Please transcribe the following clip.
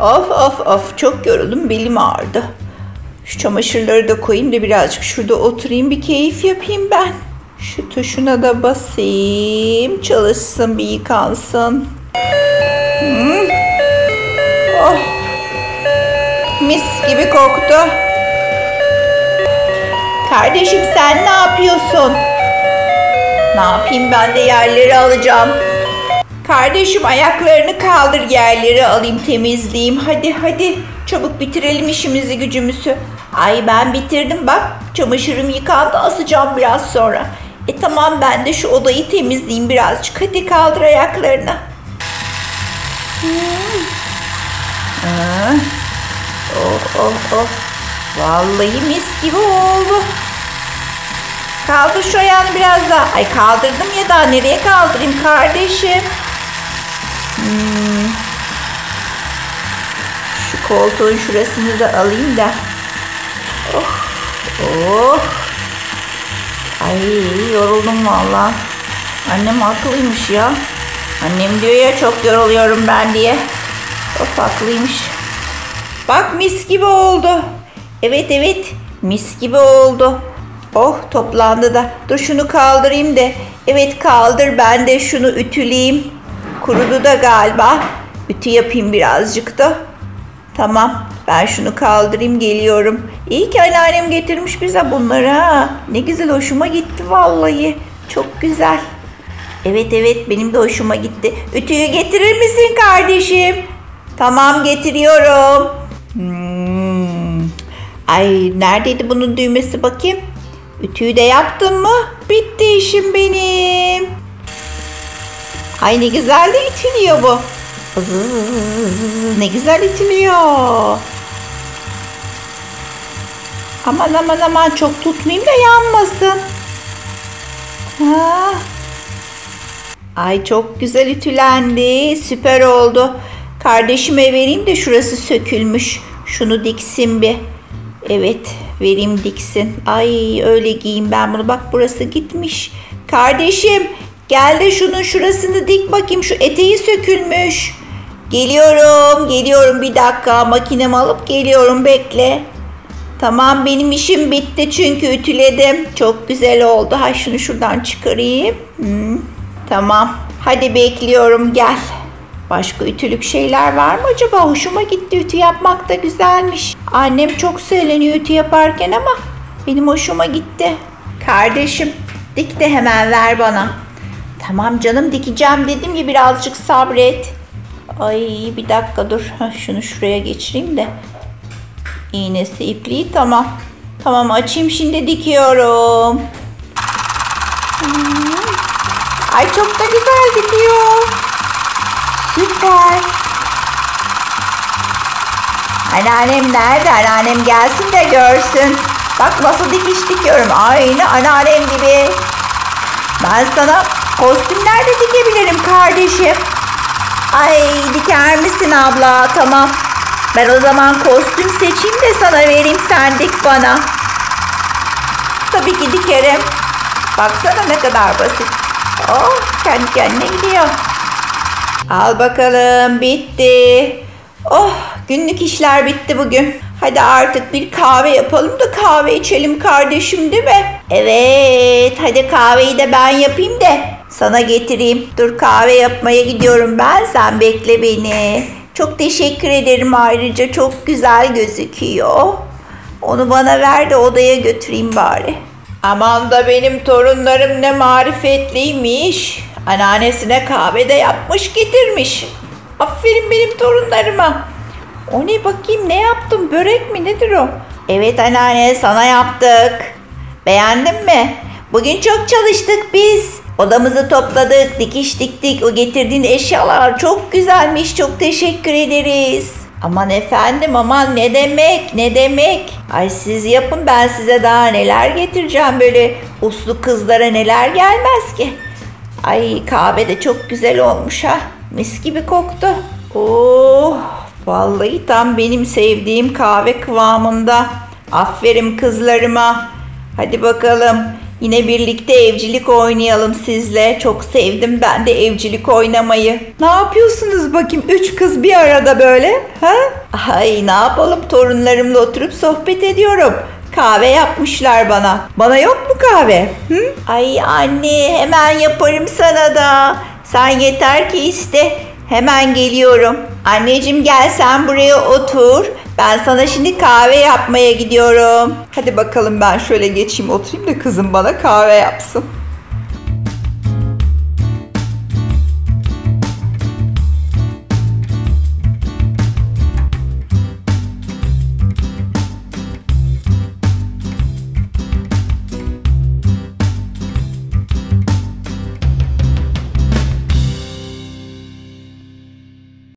Of of of çok yoruldum belim ağrıdı. Şu çamaşırları da koyayım da birazcık şurada oturayım bir keyif yapayım ben. Şu tuşuna da basayım çalışsın bir yıkansın. Hmm. Oh. Mis gibi koktu. Kardeşim sen ne yapıyorsun? Ne yapayım ben de yerleri alacağım. Kardeşim ayaklarını kaldır yerleri alayım temizleyeyim. Hadi hadi çabuk bitirelim işimizi gücümüzü. Ay ben bitirdim bak çamaşırım yıkandı asacağım biraz sonra. E tamam ben de şu odayı temizleyeyim birazcık. Hadi kaldır ayaklarını. Hmm. Ah. Oh oh oh. Vallahi mis gibi oldu. Kaldır şu ayağını biraz daha. Ay kaldırdım ya daha nereye kaldırayım kardeşim? Şu koltuğun şurasını da alayım da. Oh. Oh. Ay yoruldum valla. Annem haklıymış ya. Annem diyor ya çok yoruluyorum ben diye. Of haklıymış. Bak mis gibi oldu. Evet evet mis gibi oldu. Oh toplandı da. Dur şunu kaldırayım da. Evet kaldır ben de şunu ütüleyeyim. Kurudu da galiba. Ütü yapayım birazcık da. Tamam ben şunu kaldırayım geliyorum. İyi ki anneannem getirmiş bize bunları ha. Ne güzel hoşuma gitti vallahi. Çok güzel. Evet evet benim de hoşuma gitti. Ütüyü getirir misin kardeşim? Tamam getiriyorum. Hmm. Ay neredeydi bunun düğmesi bakayım? Ütüyü de yaptın mı? Bitti işim benim. Ay ne güzel de itiliyor bu. ne güzel itiliyor. Aman aman aman çok tutmayayım da yanmasın. Ha. Ay çok güzel ütülendi. Süper oldu. Kardeşime vereyim de şurası sökülmüş. Şunu diksin bir. Evet vereyim diksin. Ay öyle giyeyim ben bunu. Bak burası gitmiş. Kardeşim gel de şunun şurasını dik bakayım. Şu eteği sökülmüş. Geliyorum geliyorum bir dakika. Makinemi alıp geliyorum bekle. Tamam benim işim bitti çünkü ütüledim. Çok güzel oldu. Ha şunu şuradan çıkarayım. Hmm, tamam. Hadi bekliyorum gel. Başka ütülük şeyler var mı acaba? Hoşuma gitti ütü yapmak da güzelmiş. Annem çok söyleniyor ütü yaparken ama benim hoşuma gitti. Kardeşim dik de hemen ver bana. Tamam canım dikeceğim dedim ya birazcık sabret. Ay bir dakika dur. Şunu şuraya geçireyim de. İğnesi ipliği tamam. Tamam açayım şimdi dikiyorum. Hmm. Ay çok da güzel dikiyor. Süper. Anneannem nerede? Anneannem gelsin de görsün. Bak nasıl dikiş dikiyorum. Aynı anneannem gibi. Ben sana kostümler de dikebilirim kardeşim. Ay diker misin abla? Tamam. Ben o zaman kostüm seçeyim de sana vereyim sen dik bana. Tabii ki dikerim. Baksana ne kadar basit. Oh kendi kendine gidiyor. Al bakalım bitti. Oh günlük işler bitti bugün. Hadi artık bir kahve yapalım da kahve içelim kardeşim değil mi? Evet hadi kahveyi de ben yapayım da sana getireyim. Dur kahve yapmaya gidiyorum ben sen bekle beni. Çok teşekkür ederim ayrıca çok güzel gözüküyor. Onu bana ver de odaya götüreyim bari. Aman da benim torunlarım ne marifetliymiş. Anneannesine kahve de yapmış getirmiş. Aferin benim torunlarıma. O ne bakayım ne yaptım börek mi nedir o? Evet anneanne sana yaptık. Beğendin mi? Bugün çok çalıştık biz. Odamızı topladık, dikiş diktik. O getirdiğin eşyalar çok güzelmiş. Çok teşekkür ederiz. Aman efendim aman ne demek ne demek. Ay siz yapın ben size daha neler getireceğim böyle uslu kızlara neler gelmez ki. Ay kahve de çok güzel olmuş ha. Mis gibi koktu. Oh vallahi tam benim sevdiğim kahve kıvamında. Aferin kızlarıma. Hadi bakalım Yine birlikte evcilik oynayalım sizle. Çok sevdim ben de evcilik oynamayı. Ne yapıyorsunuz bakayım? Üç kız bir arada böyle. Ha? Ay ne yapalım torunlarımla oturup sohbet ediyorum. Kahve yapmışlar bana. Bana yok mu kahve? Hı? Ay anne hemen yaparım sana da. Sen yeter ki iste. Hemen geliyorum. Anneciğim gel sen buraya otur. Ben sana şimdi kahve yapmaya gidiyorum. Hadi bakalım ben şöyle geçeyim oturayım da kızım bana kahve yapsın.